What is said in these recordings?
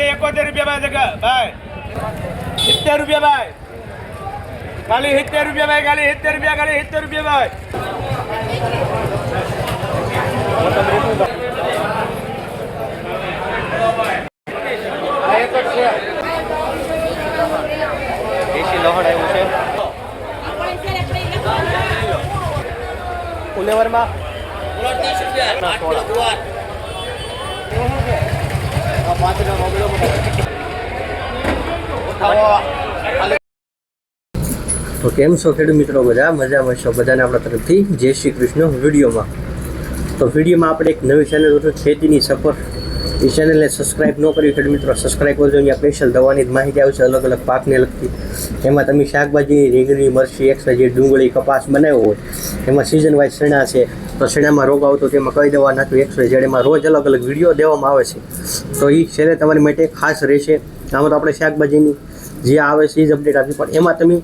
છે એકોતેર રૂપિયા ભાઈ જગા ભાઈ સિત્તેર રૂપિયા ભાઈ ખાલી સિત્તેર રૂપિયા ભાઈ ખાલી સિત્તેર રૂપિયા ખાલી સિત્તેર રૂપિયા ભાઈ દેશી લહણ આવ્યું છે ફુલેવરમાં તો કેમ છો ખેડૂત મિત્રો બધા? મજામાં છો બધાને આપણા તરફથી. જય શ્રી કૃષ્ણ વિડીયોમાં. તો વિડીયોમાં આપણે એક નવી ચેનલ ખેતીની સફર એ ચેનલને સબસ્ક્રાઇબ ન કરી તો મિત્રો સબસ્ક્રાઇબ કરજો. અહીંયા સ્પેશિયલ દવાની માહિતી આવશે અલગ અલગ પાકને લગતી એમાં તમે શાકભાજી, રીંગણી, મરચી એક્સ્ટ્રા જે ડુંગળી, કપાસ બનાવ્યો હોય, એમાં સિઝન વાઇઝ શેણા છે, તો શેણામાં રોગ આવતો તેમાં કઈ દવા નાખવી એક્સ્ટ્રા જેડ એમાં રોજ અલગ અલગ વીડિયો દેવામાં આવે છે. તો એ છેલ્લે તમારી માટે ખાસ રહેશે. આમાં તો આપણે શાકભાજીની જે આવે છે એ જ અપડેટ આપી પણ એમાં તમે,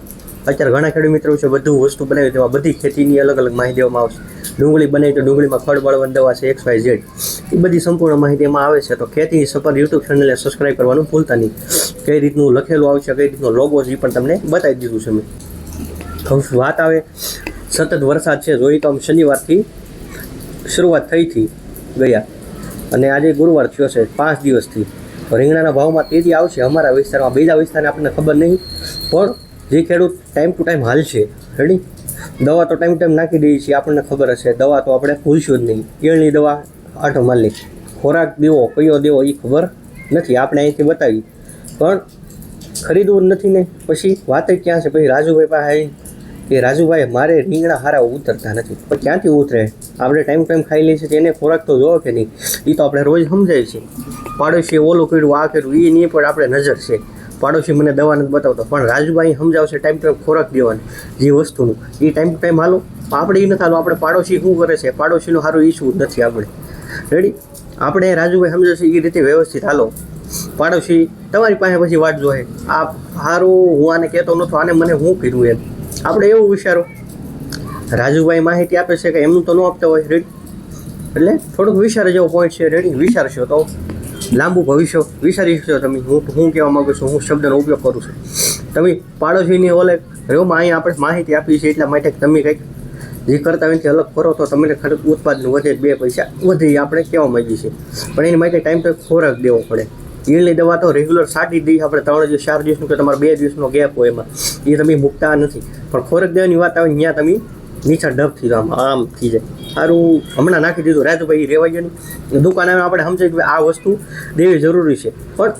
અત્યારે ઘણા ખેડૂત મિત્રો છે, બધું વસ્તુ બનાવી તેમાં બધી ખેતીની અલગ અલગ માહિતી દેવામાં આવશે. ડુંગળી બનાવી તો ડુંગળીમાં ખડ બળવન દવા છે એક્સ વાય ઝેડ એ બધી સંપૂર્ણ માહિતી એમાં આવે છે. તો ખેતી સફર યુટ્યુબ ચેનલને સબસ્ક્રાઈબ કરવાનું ભૂલતા નહીં. કઈ રીતનું લખેલું આવશે, કઈ રીતનો લોગો છે એ પણ તમને બતાવી દીધું છે મેં. હવે વાત આવે? સતત વરસાદ છે જોઈ તો આમ શનિવારથી શરૂઆત થઈ હતી ગયા. અને આજે ગુરુવાર થયો છે, પાંચ દિવસથી. રીંગણાના ભાવમાં તેજી આવશે અમારા વિસ્તારમાં, બીજા વિસ્તારને આપણને ખબર નહીં. પણ જે ખેડૂત ટાઈમ ટુ ટાઈમ હાલશે રેડી દવા તો ટાઈમ ટાઈમ નાખી દઈએ છીએ, આપણને ખબર હશે દવા તો આપણે ભૂલશું જ નહીં. કેળની દવા આઠો માલી ખોરાક દેવો, કયો દેવો એ ખબર નથી, આપણે અહીંથી બતાવી પણ ખરીદવું નથી ને. પછી વાત ક્યાં છે? પછી રાજુભાઈ પાસે કે રાજુભાઈ, મારે રીંગણા હારા ઉતરતા નથી. પણ ક્યાંથી ઉતરે? આપણે ટાઈમ ટાઈમ ખાઈ લઈએ છીએ, તેને ખોરાક તો જોવો કે નહીં? એ તો આપણે રોજ સમજાય છે. પાડોશીએ ઓલું કર્યું, આ કર્યું એ નહીં, પણ આપણે નજર છે. પાડોશી મને દવા નથી બતાવતો. પણ રાજુભાઈ સમજાવશે ટાઈમ ટાઈમ ખોરાક દેવાની, જે વસ્તુનું. એ ટાઈમ ટુ ટાઈમ હાલો, આપણે એ નથી હાલો આપણે પાડોશી શું કરે છે? પાડોશીનું સારું ઈચ્છવું નથી આપણે. રેડી આપણે રાજુભાઈ સમજાવશે એ રીતે વ્યવસ્થિત. હાલો, પાડોશી તમારી પાસે પછી વાટ જોહે. આ સારું હું આને કહેતો નહોતો, આને મને હું કર્યું એમ. આપણે એવું વિચારો. રાજુભાઈ માહિતી આપે છે કે એમનું તો ન આપતા હોય રેડી એટલે થોડુંક વિચારે જેવો પોઈન્ટ છે રેડી વિચારશો તો. લાંબુ ભવિષ્ય વિચારી શકશો તમે. હું હું કહેવા માગું છું, હું શબ્દનો ઉપયોગ કરું છું. તમે પાડોશીની ઓલે રેવમાં અહીંયા આપણે માહિતી આપી છે, એટલા માટે તમે કંઈક જે કરતા હોય અલગ કરો તો તમને ખરેખર ઉત્પાદન વધે બે પૈસા. વધે આપણે કહેવા માંગીએ છીએ. પણ એની માટે ટાઈમ તો ખોરાક દેવો પડે. ઈળની દવા તો રેગ્યુલર સાટી દઈએ આપણે ત્રણ દિવસ, ચાર દિવસનું કે તમારે બે દિવસનો ગેપ હોય એમાં. એ તમે મૂકતા નથી. પણ ખોરાક દેવાની વાત આવે ત્યાં તમે નીચા ડબ જાવ આમ આમ થઈ જાય. સારું, હમણાં નાખી દીધું. રાજુભાઈ રહેવા નહીં. દુકાન આવે આપણે સમજાય કે આ વસ્તુ દેવી જરૂરી છે. પણ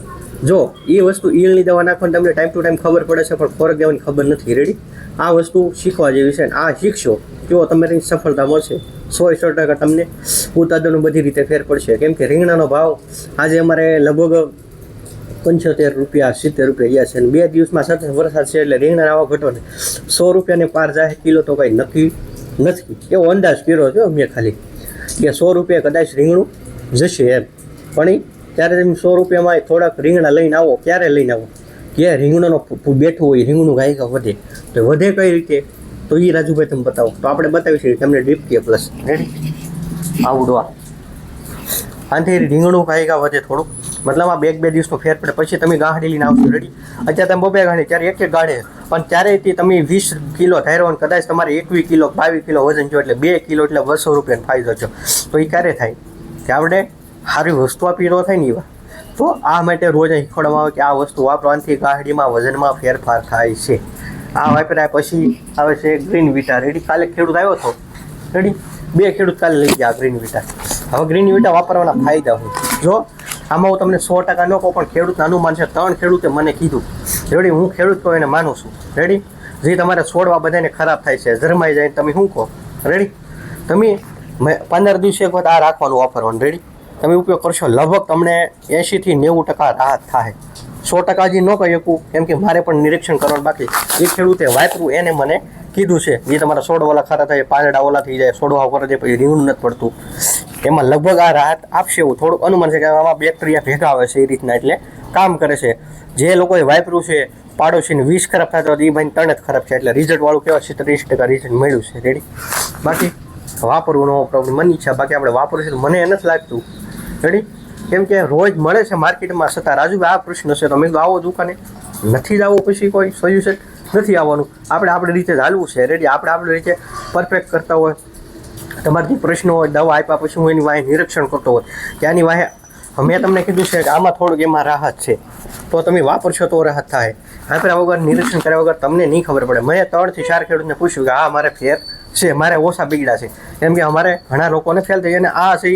જો, એ વસ્તુ ઈલની દવા નાખવાની તમને ટાઈમ ટુ ટાઈમ ખબર પડે છે, પણ ખોરાક દેવાની ખબર નથી. રેડી આ વસ્તુ શીખવા જેવી છે અને આ શીખશો જો તમારી સફળતા મળશે. સો સો ટકા તમને ઉત્પાદનો બધી રીતે ફેર પડશે. કેમ કે રીંગણાનો ભાવ આજે અમારે લગભગ પંચોતેર રૂપિયા, સિત્તેર રૂપિયા ગયા છે. અને બે દિવસમાં સતત વરસાદ છે એટલે રીંગણા આવા ઘટો ને સો રૂપિયાને પાર જાય, કિલો તો કંઈ નક્કી નથી. એવો અંદાજ કર્યો છે મેં ખાલી. કે સો રૂપિયા કદાચ રીંગણું જશે એમ. પણ ત્યારે તમે સો રૂપિયામાં થોડાક રીંગણા લઈને આવો, ક્યારે લઈને આવો? કે રીંગણાનો બેઠું હોય, રીંગણું ગાયકા વધે. તો વધે કઈ રીતે? તો એ રાજુભાઈ તમે બતાવો. તો આપણે બતાવી શકીએ તમને ડીપ કે પ્લસ રેડી આવડવા. આનાથી રીંગણું ગાયકા વધે થોડુંક. મતલબ આ બે બે દિવસનો ફેર પડે. પછી તમે ગાંઠી લઈને આવશો રેડી અત્યારે તમે બબે ગાંઠી ત્યારે એક એક ગાંઠે. પણ ત્યારે તમે વીસ કિલો અને કદાચ તમારે એકવીસ કિલો, બાવીસ કિલો વજન જો એટલે બે કિલો એટલે બસો રૂપિયાનો ફાયદો છો તો એ ક્યારે થાય? કે આપણે સારી વસ્તુ આપી ન થાય ને એવા તો આ માટે રોજ અહીં આવે કે આ વસ્તુ વાપરવાથી ગાંઠડીમાં, વજનમાં ફેરફાર થાય છે. આ વાપર્યા પછી આવે છે ગ્રીન વિટા રેડી કાલે ખેડૂત આવ્યો હતો રેડી બે ખેડૂત કાલે લઈ ગયા ગ્રીન વિટા હવે ગ્રીન વિટા વાપરવાના ફાયદા હોય જો આમાં હું તમને સો ટકા ન કહું, પણ ખેડૂતનું અનુમાન છે ત્રણ ખેડૂતે મને કીધું. રેડી, હું ખેડૂત કહું એને માનું છું. રેડી? જે તમારે છોડવા બધાને ખરાબ થાય છે, ઝરમાઈ જાય તમે શું કહો? રેડી? તમે પંદર દિવસે એક વખત આ રાખવાનું વાપરવાનું, રેડી? તમે ઉપયોગ કરશો. લગભગ તમને એંશીથી નેવું ટકા રાહત થાય. સો ટકા હજી ન કહી શકું, કેમ કે મારે પણ નિરીક્ષણ કરવાનું બાકી. એ ખેડૂતે વાપરું એને મને કીધું છે. જે તમારા સોડવાલા ખરા થાય પાંદડા ઓલા થઈ જાય, સોડવા ઉપર જાય પછી રીંગણું નથી પડતું. એમાં લગભગ આ રાહત આપશે એવું થોડુંક અનુમાન છે કે આમાં બેક્ટેરિયા ભેગા આવે છે એ રીતના એટલે કામ કરે છે. જે લોકોએ વાપર્યું છે, પાડોશીને વીસ ખરાબ થતા હોય એ ભાઈ ત્રણ જ ખરાબ છે એટલે રિઝલ્ટ વાળું કેવા છે ત્રીસ ટકા રિઝલ્ટ મળ્યું છે. રેડી બાકી વાપરવું નો પ્રોબ્લેમ મને ઈચ્છા, બાકી આપણે વાપરવું છે મને નથી લાગતું. રેડી કેમ કે રોજ મળે છે માર્કેટમાં છતાં રાજુભાઈ આ પ્રશ્ન છે. તમે તો આવો દુકાને. નથી જ આવવું પછી કોઈ સોલ્યુશન નથી આવવાનું. આપણે આપણી રીતે જ હાલવું છે. રેડી આપણે આપણી રીતે પરફેક્ટ કરતા હોય. તમારે જે પ્રશ્નો હોય, દવા આપ્યા પછી હું એની વાહે નિરીક્ષણ કરતો હોય. ત્યાંની વાહે મેં તમને કીધું છે કે આમાં થોડુંક એમાં રાહત છે. તો તમે વાપરશો તો રાહત થાય. વાપર્યા વગર નિરીક્ષણ કર્યા વગર તમને નહીં ખબર પડે. મેં ત્રણથી ચાર ખેડૂતને પૂછ્યું કે આ મારે ફેર છે, મારે ઓછા બીગડા છે. કેમ કે અમારે ઘણા લોકોને ફેલ થઈ અને આ છે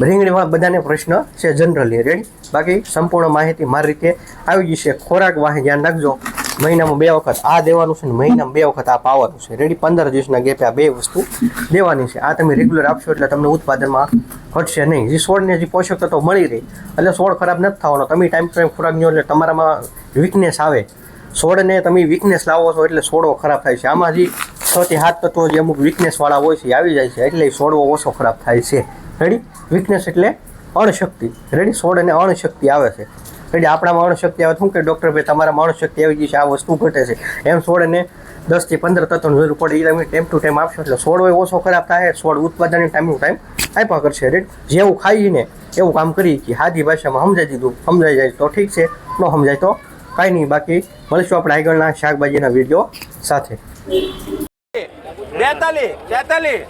રીંગણીમાં બધાને પ્રશ્ન છે જનરલી રેડી બાકી સંપૂર્ણ માહિતી મારી રીતે આવી જશે ખોરાક વાહે ધ્યાન રાખજો. મહિનામાં બે વખત આ દેવાનું છે ને મહિનામાં બે વખત આ પાવાનું છે. રેડી પંદર દિવસના ગેપે આ બે વસ્તુ દેવાની છે. આ તમે રેગ્યુલર આપશો એટલે તમને ઉત્પાદનમાં ઘટશે નહીં. જે છોડને જે પોષક તત્વો મળી રહે, એટલે છોડ ખરાબ નથી થવાનો. તમે ટાઈમ ટુ ટાઈમ ખોરાક લ્યો એટલે તમારામાં વીકનેસ આવે. છોડને તમે વીકનેસ લાવો છો એટલે છોડવો ખરાબ થાય છે. આમાં જે છ થી સાત તત્વો જે અમુક વીકનેસવાળા હોય છે, એ આવી જાય છે. એટલે છોડવો ઓછો ખરાબ થાય છે. રેડી વીકનેસ એટલે અણશક્તિ. રેડી છોડ અને અણશક્તિ આવે છે. રેડી માણસ શક્તિ આવે શું કે ડૉક્ટર ભાઈ, તમારા માણસ શક્તિ આવી ગઈ છે, આ વસ્તુ ઘટે છે. એમ છોડને દસથી પંદર તત્વની જરૂર પડે એ ટાઈમ ટુ ટાઈમ આપશો એટલે છોડ હોય ઓછો ખરાબ થાય, છોડ ઉત્પાદન ટાઈમ ટુ ટાઈમ આપ્યા કરશે. રેટ જેવું ખાઈને એવું કામ કરી કે સાદી ભાષામાં સમજાઈ દીધું, સમજાઈ જાય તો ઠીક છે, ન સમજાય તો કાંઈ નહીં. બાકી મળીશું આપણે આગળના શાકભાજીના વીડિયો સાથે. બેતાલીસ તેતાલીસ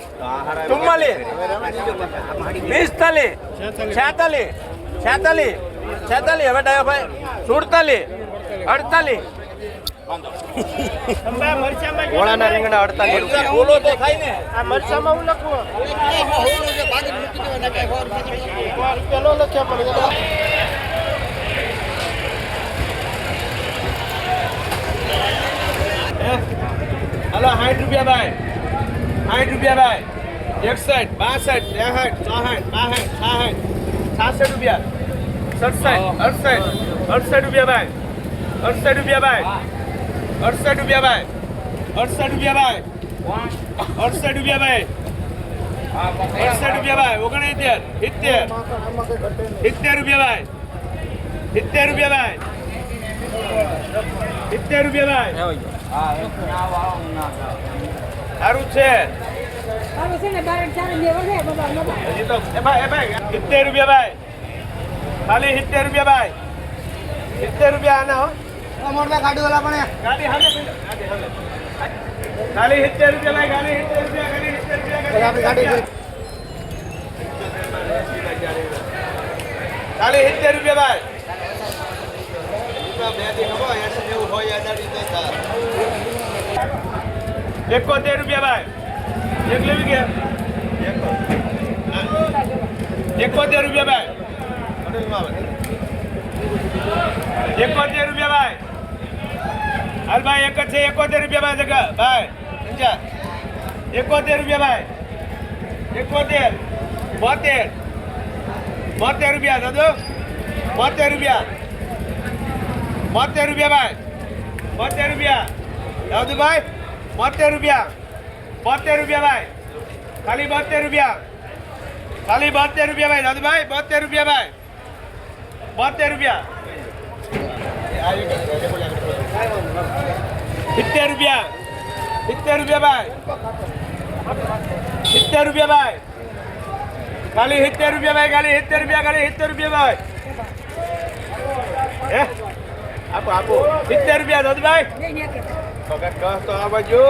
છેતાલીસ હવે ડાયો ભાઈ. સુડતાલીસ અડતાલીસ ઘોડાના રીંગણા અડતાલીસ રૂપિયા બોલો તો થાય ને. આ મરચામાં હું લખું? પેલો લખ્યા પડે હલો સાઠ રૂપિયા ભાઈ. સાઠ રૂપિયા ભાઈ. એકસઠ બાસઠ ત્રેસઠ ચોસઠ બાસઠ છાસઠ છાસઠ રૂપિયા. સડસઠ અડસઠ અડસઠ રૂપિયા ભાઈ અડસઠ રૂપિયા ભાઈ અડસઠ રૂપિયા ભાઈ અડસઠ રૂપિયા ભાઈ અડસઠ રૂપિયા ભાઈ અડસઠ રૂપિયા ભાઈ ઓગણસિત્તેર સિત્તેર સિત્તેર રૂપિયા ભાઈ સિત્તેર રૂપિયા ભાઈ સિત્તેર રૂપિયા ભાઈ. સારું છે. સિત્તેર રૂપિયા ભાઈ. ખાલી સિત્તેર રૂપિયા ભાઈ. સિત્તેર રૂપિયા આના હો. મોટા ગાડી ઓલા પણ ગાડી હાલે. ખાલી સિત્તેર રૂપિયા લાય ગાડી સિત્તેર રૂપિયા ગાડી સિત્તેર રૂપિયા ગાડી ખાલી સિત્તેર રૂપિયા ભાઈ. એકોતેર રૂપિયા ભાઈ. એક લેવી ગયા એકોતેર રૂપિયા ભાઈ. એકોતેર રૂપિયા ભાઈ. હાલ ભાઈ, એક જ છે, એકોતેર રૂપિયા ભાઈ જગા. ભાઈ સમજ્યા એકોતેર રૂપિયા ભાઈ. એકોતેર, બોતેર. બોતેર રૂપિયા, દાદો. બોતેર રૂપિયા. બોતેર રૂપિયા ભાઈ. બોતેર રૂપિયા. દાદુભાઈ બોતેર રૂપિયા. બોતેર રૂપિયા ભાઈ. ખાલી બોતેર રૂપિયા. ખાલી બોતેર રૂપિયા ભાઈ દાદુભાઈ બોતેર રૂપિયા ભાઈ. બોતેર રૂપિયા. સિત્તેર રૂપિયા. સિત્તેર રૂપિયા ભાઈ. સિત્તેર રૂપિયા ભાઈ. ખાલી સિત્તેર રૂપિયા ભાઈ, ખાલી સિત્તેર રૂપિયા, ખાલી સિત્તેર રૂપિયા ભાઈ. હે? આપો આપો. સિત્તેર રૂપિયા દાદુભાઈ કહ તો આ બાજુ.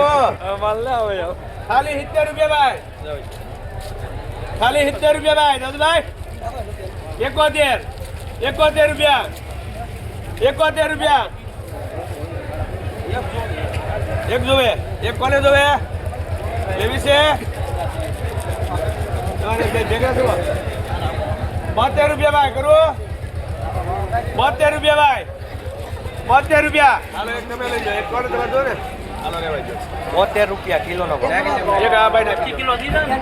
ખાલી સિત્તેર રૂપિયા ભાઈ. ખાલી સિત્તેર રૂપિયા ભાઈ દાદુભાઈ એકોતેર. એકોતેર રૂપિયા. એકોતેર રૂપિયા. એક જોવે. એક કોને જોવે? લેવી છે? બોતેર રૂપિયા ભાઈ કરું. બોતેર રૂપિયા ભાઈ. બોતેર રૂપિયા. હાલો એક તમે લઈ જાઓ. એક કોને તમે જો ને બોતેર રૂપિયા કિલોનો નો એક આ ભાઈ પચીસ કિલો દીધા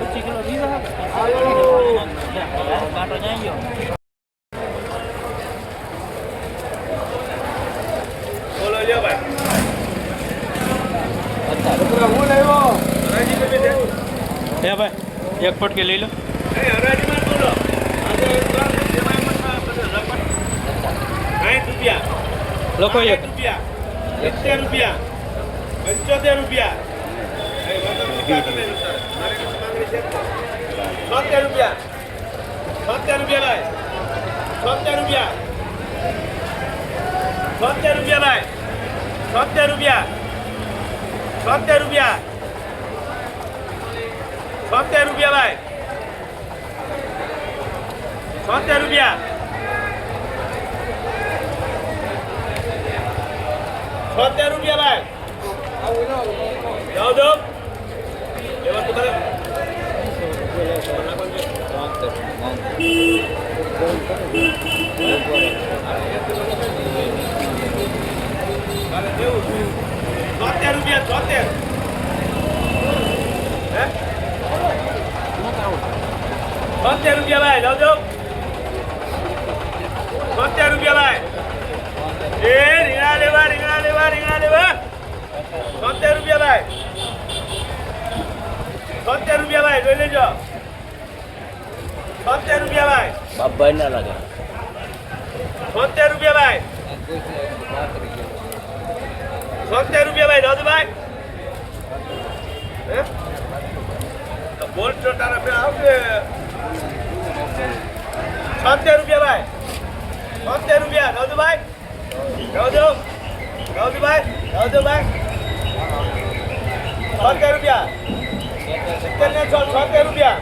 પચીસ કિલો દીધા બોલો લ્યો ભાઈ હું લેવો હરાજી તમે દે હે ભાઈ એક ફટકે લઈ લો લખો. એક સિત્તેર રૂપિયા પંચોતેર રૂપિયા એ વાંધો નહીં, તમે મારે કોઈ છે જ રૂપિયા છોતેર રૂપિયા ભાઈ છોતેર રૂપિયા છોતેર રૂપિયા ભાઈ છોતેર રૂપિયા છોતેર રૂપિયા છોતેર રૂપિયા ભાઈ. છોતેર રૂપિયા. છોતેર રૂપિયા ભાઈ. જાઓ એવા તમારે છોતેર રૂપિયા છોતેર હે છોતેર રૂપિયા ભાઈ જાઓ દો છોતેર રૂપિયા ભાઈ એ રીંગણા લેવા રીંગણા લેવા રીંગણા લેવા. છોતેર રૂપિયા ભાઈ છોતેર રૂપિયા ભાઈ જોઈ લેજો. છોતેર રૂપિયા ભાઈ બાપભાઈ ના લાગે. છોતેર રૂપિયા ભાઈ છોતેર રૂપિયા ભાઈ. દાદુભાઈ ભાઈ બોલ છો તારા આવશે છોતેર રૂપિયા ભાઈ. છોતેર રૂપિયા. દાદુભાઈ ભાઈ દાદુભાઈ દાદુભાઈ છોતેર રૂપિયા. સિત્તેર ને છોતેર રૂપિયા.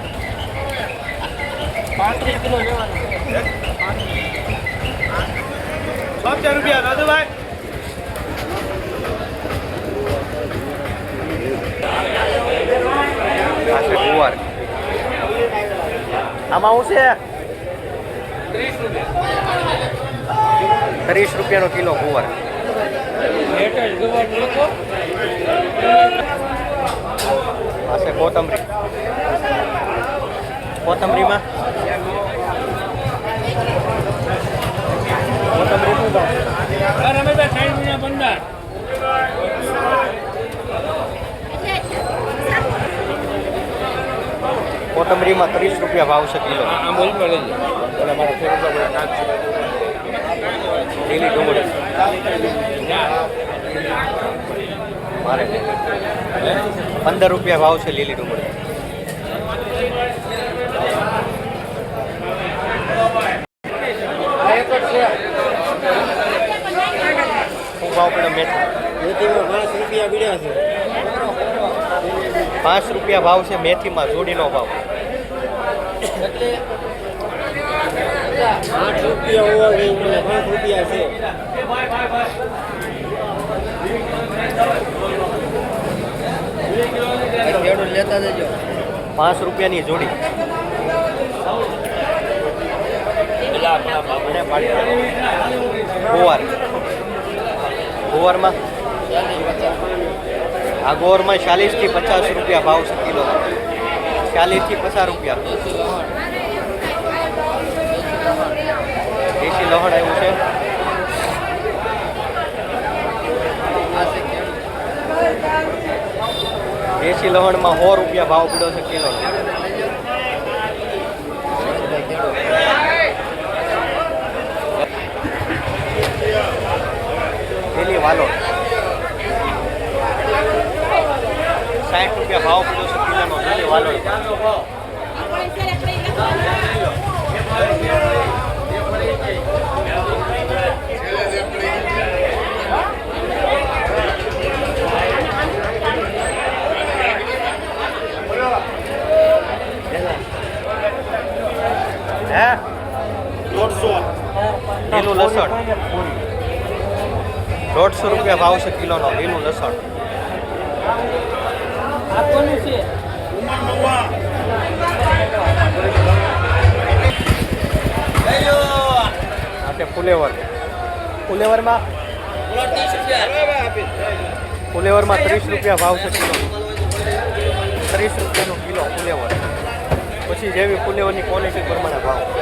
છોતેર રૂપિયા દાદુભાઈ ભાઈ છે ગુવાર આમાં શું છે? ત્રીસ રૂપિયાનો કિલો કુંવર પાસે કોથમરી. કોથમરીમાં? કોથમરી શું ભાવ? કોથમરીમાં ત્રીસ રૂપિયા ભાવ છે કિલો. લીલી ડુંગળી મારે પંદર રૂપિયા ભાવ છે લીલી ડુંગળી શું ભાવ પડે મેથી પાંચ રૂપિયા બીડ્યા છે પાંચ રૂપિયા ભાવ છે મેથીમાં જોડીનો ભાવ આઠ રૂપિયા હોવા જોઈએ આઠ રૂપિયા છે. લેતા જજો પાંચ રૂપિયાની જોડી. ગોવાર. ગોવારમાં? આ ગોવારમાં ચાલીસથી પચાસ રૂપિયા ભાવ છે કિલો. ચાલીસથી પચાસ રૂપિયા. લહણ આવ્યું છે. દેશી લહણમાં સો રૂપિયા ભાવ પીડો છે કિલો. પેલી વાલો. સાઠ રૂપિયા ભાવ પીડો છે કિલોનો, પેલી વાલો હે દોઢસો લીલું લસણ. દોઢસો રૂપિયા ભાવ છે કિલોનો લીલું લસણ. આપણે ફુલેવર. ફુલેવરમાં? ફુલેવરમાં ત્રીસ રૂપિયા ભાવ છે કિલો. ત્રીસ રૂપિયાનો કિલો ફુલેવર. પછી જેવી ફુલેવરની ક્વોલિટી પ્રમાણે ભાવ.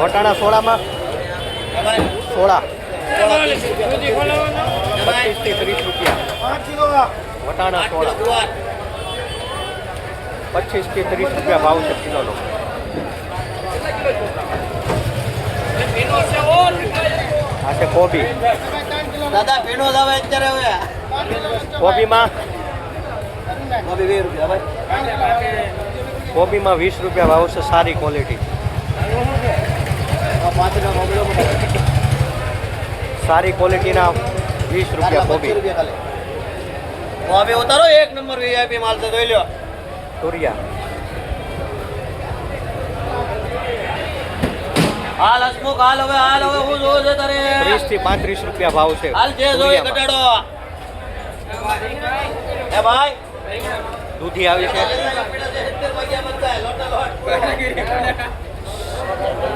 વટાણા સોળામાં. સોળા. પચીસથી ત્રીસ રૂપિયા. વટાણા સોળા. પચીસથી ત્રીસ રૂપિયા ભાવ છે કિલોનો. આ છે કોબી. દાદા ભીનો આવે અત્યારે હવે. કોબીમાં? કોબી વીસ રૂપિયા ભાઈ. કોબીમાં વીસ રૂપિયા ભાવ છે સારી ક્વોલિટી આ પાંચના મોબાઈલો મોટા સારી ક્વોલિટીના વીસ રૂપિયા કોબી. કોબી ઉતારો એક નંબર વીઆઈપી માલ છે જોઈ લ્યો. તુરિયા. હાલ હસમુખ હાલ હવે હાલ હવે હું જોઉં છે તારે. ત્રીસથી પાંત્રીસ રૂપિયા ભાવ છે હાલ જે જોઈએ ઘટાડો. એ ભાઈ. દૂધી આવી છે.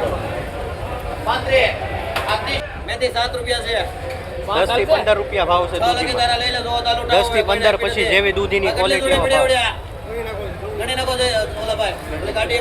મેથી સાત રૂપિયા છે. દસથી પંદર રૂપિયા ભાવ છે દસથી પંદર પછી જેવી દૂધીની ક્વોલિટી એમાં છે ગણી નાખો છે ઓલા ભાઈ ઓલી ગાડી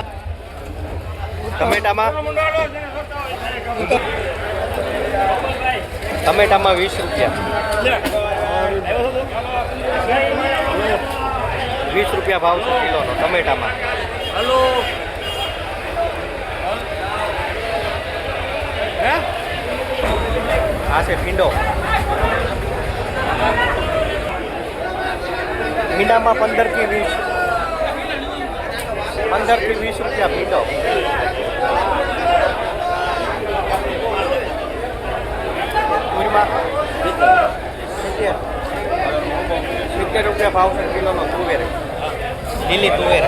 ટમેટામાં? ટમેટામાં વીસ રૂપિયા. વીસ રૂપિયા ભાવ છે કિલોનો ટમેટામાં. આ છે ભીંડો ભીંડામાં પંદરથી વીસ. પંદરથી વીસ રૂપિયા ભીંડો તુરમાં સિત્તેર સિત્તેર રૂપિયા ભાવ છે કિલોનો તુવેર. લીલી તુવેર.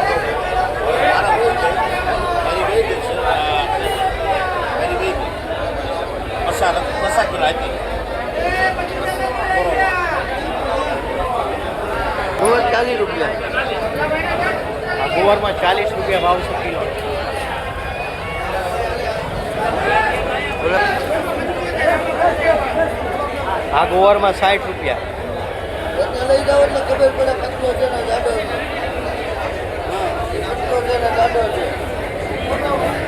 ચાલીસ રૂપિયા. આ ગુવારમાં ચાલીસ રૂપિયા ભાવ છે કિલો. આ ગુવારમાં સાઠ રૂપિયા. ખબર પડે છે.